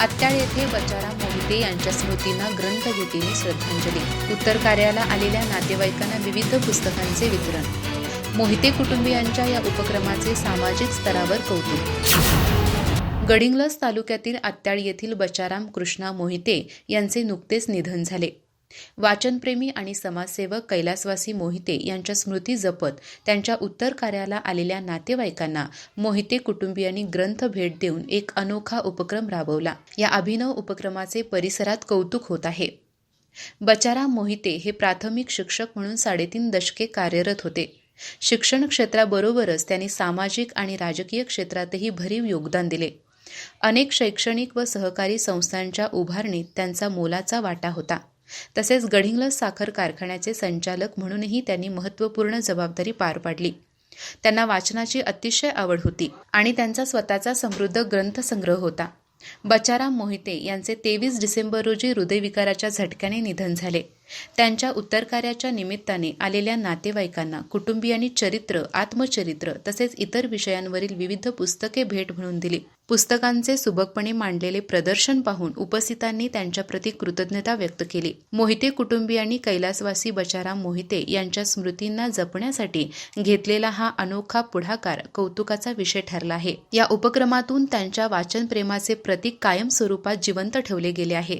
आत्याळ येथे बचाराम मोहिते यांच्या स्मृतींना ग्रंथभेटीने श्रद्धांजली. उत्तर कार्याला आलेल्या नातेवाईकांना विविध पुस्तकांचे वितरण. मोहिते कुटुंबियांच्या या उपक्रमाचे सामाजिक स्तरावर कौतुक. गडिंग्लज तालुक्यातील आत्याळ येथील बचाराम कृष्णा मोहिते यांचे नुकतेच निधन झाले. वाचनप्रेमी आणि समाजसेवक कैलासवासी मोहिते यांच्या स्मृती जपत त्यांच्या उत्तर कार्याला आलेल्या नातेवाईकांना मोहिते कुटुंबियांनी ग्रंथ भेट देऊन एक अनोखा उपक्रम राबवला. या अभिनव उपक्रमाचे परिसरात कौतुक होत आहे. बचारा मोहिते हे प्राथमिक शिक्षक म्हणून साडेतीन दशके कार्यरत होते. शिक्षण क्षेत्राबरोबरच त्यांनी सामाजिक आणि राजकीय क्षेत्रातही भरीव योगदान दिले. अनेक शैक्षणिक व सहकारी संस्थांच्या उभारणीत त्यांचा मोलाचा वाटा होता. तसेच गडिंग्लज साखर कारखान्याचे संचालक म्हणूनही त्यांनी महत्त्वपूर्ण जबाबदारी पार पाडली. त्यांना वाचनाची अतिशय आवड होती आणि त्यांचा स्वतःचा समृद्ध ग्रंथसंग्रह होता. बचाराम मोहिते यांचे तेवीस डिसेंबर रोजी हृदयविकाराच्या झटक्याने निधन झाले. त्यांच्या उत्तरकार्याच्या निमित्ताने आलेल्या नातेवाईकांना कुटुंबियांनी चरित्र आत्मचरित्र तसेच इतर विषयांवरील विविध पुस्तके भेट म्हणून दिली. पुस्तकांचे सुबकपणे मांडलेले प्रदर्शन पाहून उपस्थितांनी त्यांच्याप्रती कृतज्ञता व्यक्त केली. मोहिते कुटुंबियांनी कैलासवासी बचाराम मोहिते यांच्या स्मृतींना जपण्यासाठी घेतलेला हा अनोखा पुढाकार कौतुकाचा विषय ठरला आहे. या उपक्रमातून त्यांच्या वाचनप्रेमाचे प्रतीक कायम स्वरूपात जिवंत ठेवले गेले आहे.